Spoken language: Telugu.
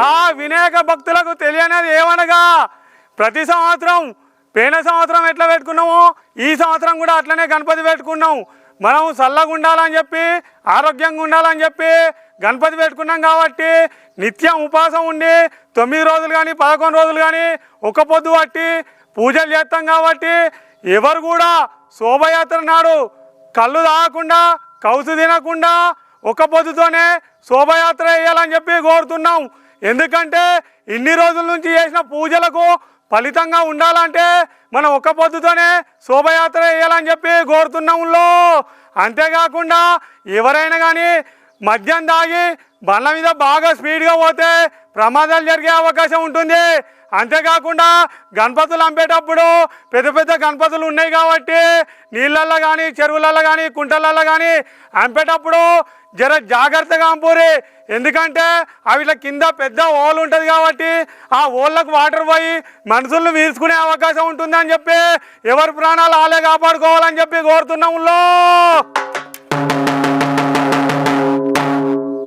ఆ వినాయక భక్తులకు తెలియనిది ఏమనగా ప్రతి సంవత్సరం పోయిన సంవత్సరం ఎట్లా పెట్టుకున్నామో ఈ సంవత్సరం కూడా అట్లనే గణపతి పెట్టుకున్నాం. మనం చల్లగా ఉండాలని చెప్పి ఆరోగ్యంగా ఉండాలని చెప్పి గణపతి పెట్టుకున్నాం కాబట్టి నిత్యం ఉపవాసం ఉండి తొమ్మిది రోజులు కానీ పదకొండు రోజులు కానీ ఒక పొద్దు పట్టి పూజలు చేస్తాం కాబట్టి ఎవరు కూడా శోభయాత్ర నాడు కళ్ళు తాగకుండా కౌసు తినకుండా ఒక పొద్దుతోనే శోభయాత్ర వేయాలని చెప్పి కోరుతున్నాం. ఎందుకంటే ఇన్ని రోజుల నుంచి చేసిన పూజలకు ఫలితంగా ఉండాలంటే మనం ఒక్క పొద్దుతోనే శోభయాత్ర వేయాలని చెప్పి కోరుతున్నాము అంతేకాకుండా ఎవరైనా కానీ మద్యం తాగి బండ్ల మీద బాగా స్పీడ్గా పోతే ప్రమాదాలు జరిగే అవకాశం ఉంటుంది. అంతేకాకుండా గణపతులు అంపేటప్పుడు పెద్ద పెద్ద గణపతులు ఉన్నాయి కాబట్టి నీళ్ళల్లో కానీ చెరువులలో కానీ కుంటలలో కానీ అంపేటప్పుడు జర జాగ్రత్తగా అంపూరి ఎందుకంటే అవిట్ల కింద పెద్ద ఓల్ ఉంటుంది కాబట్టి ఆ ఓళ్ళకు వాటర్ పోయి మనుషులను వీసుకునే అవకాశం ఉంటుందని చెప్పి ఎవరి ప్రాణాలు ఆలే కాపాడుకోవాలని చెప్పి కోరుతున్నాంలో